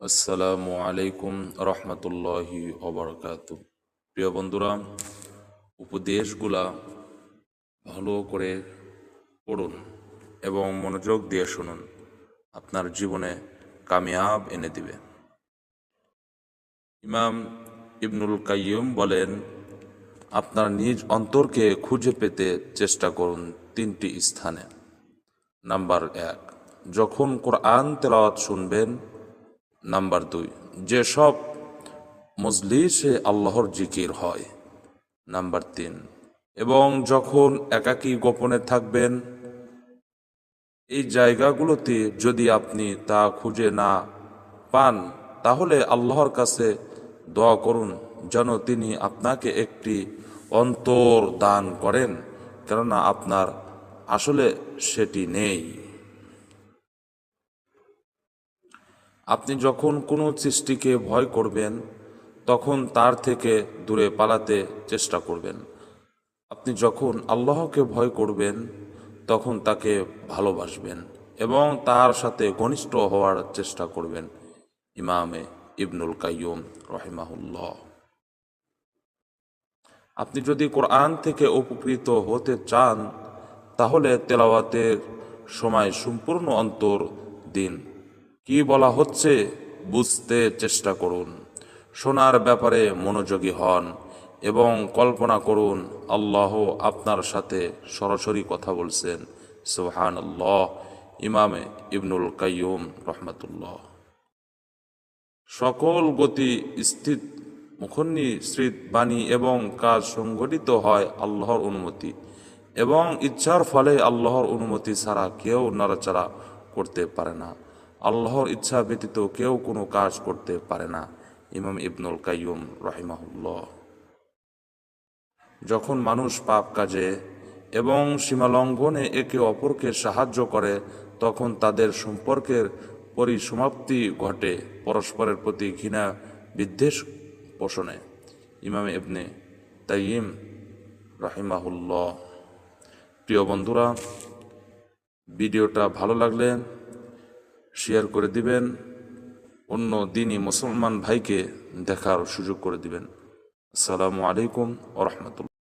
আসসালামু আলাইকুম রহমতুল্লাহি অবরকাত প্রিয় বন্ধুরা, উপদেশগুলা ভালো করে পড়ুন এবং মনোযোগ দিয়ে শুনুন, আপনার জীবনে কামিয়াব এনে দিবে। ইমাম ইবনুল কাইয়ুম বলেন, আপনার নিজ অন্তরকে খুঁজে পেতে চেষ্টা করুন তিনটি স্থানে। নাম্বার এক, যখন কোরআন তেলাওয়াত শুনবেন নাম্বার দুই যেসব মজলিসে আল্লাহর জিকির হয়। নাম্বার তিন, এবং যখন একাকী গোপনে থাকবেন, এই জায়গাগুলোতে যদি আপনি তা খুঁজে না পান, তাহলে আল্লাহর কাছে দোয়া করুন যেন তিনি আপনাকে একটি অন্তর দান করেন, কেননা আপনার আসলে সেটি নেই। আপনি যখন কোনো সৃষ্টিকে ভয় করবেন, তখন তার থেকে দূরে পালাতে চেষ্টা করবেন। আপনি যখন আল্লাহকে ভয় করবেন, তখন তাকে ভালোবাসবেন এবং তার সাথে ঘনিষ্ঠ হওয়ার চেষ্টা করবেন, ইমামে ইবনুল কাইয়ুম রহিমাহুল্লাহ। আপনি যদি কোরআন থেকে উপকৃত হতে চান, তাহলে তেলাওয়াতের সময় সম্পূর্ণ অন্তর দিন কি বলা হচ্ছে বুঝতে চেষ্টা করুন। শোনার ব্যাপারে মনোযোগী হন এবং কল্পনা করুন, আল্লাহ আপনার সাথে সরাসরি কথা বলছেন। সোহান আল্লাহ ইমামে ইবনুল কাইয়ুম রহমতুল্লাহ। সকল গতি স্থিত, মুখন্নি স্মৃত বাণী এবং কাজ সংগঠিত হয় আল্লাহর অনুমতি এবং ইচ্ছার ফলে আল্লাহর অনুমতি ছাড়া কেউ নড়াচড়া করতে পারে না। আল্লাহর ইচ্ছা ব্যতীত কেউ কোনো কাজ করতে পারে না, ইমাম ইবনুল কাইয়ুম রাহিমাহুল্লাহ। যখন মানুষ পাপ কাজে এবং সীমালঙ্ঘনে একে অপরকে সাহায্য করে, তখন তাদের সম্পর্কের পরিসমাপ্তি ঘটে, পরস্পরের প্রতি ঘৃণা বিদ্বেষ পোষণে, ইমাম ইবনে তাইম রাহিমাহুল্লাহ। প্রিয় বন্ধুরা, ভিডিওটা ভালো লাগলে শেয়ার করে দিবেন, অন্য দিনই মুসলমান ভাইকে দেখার সুযোগ করে দিবেন। আসসালামু আলাইকুম ও রহমতুল্লাহ।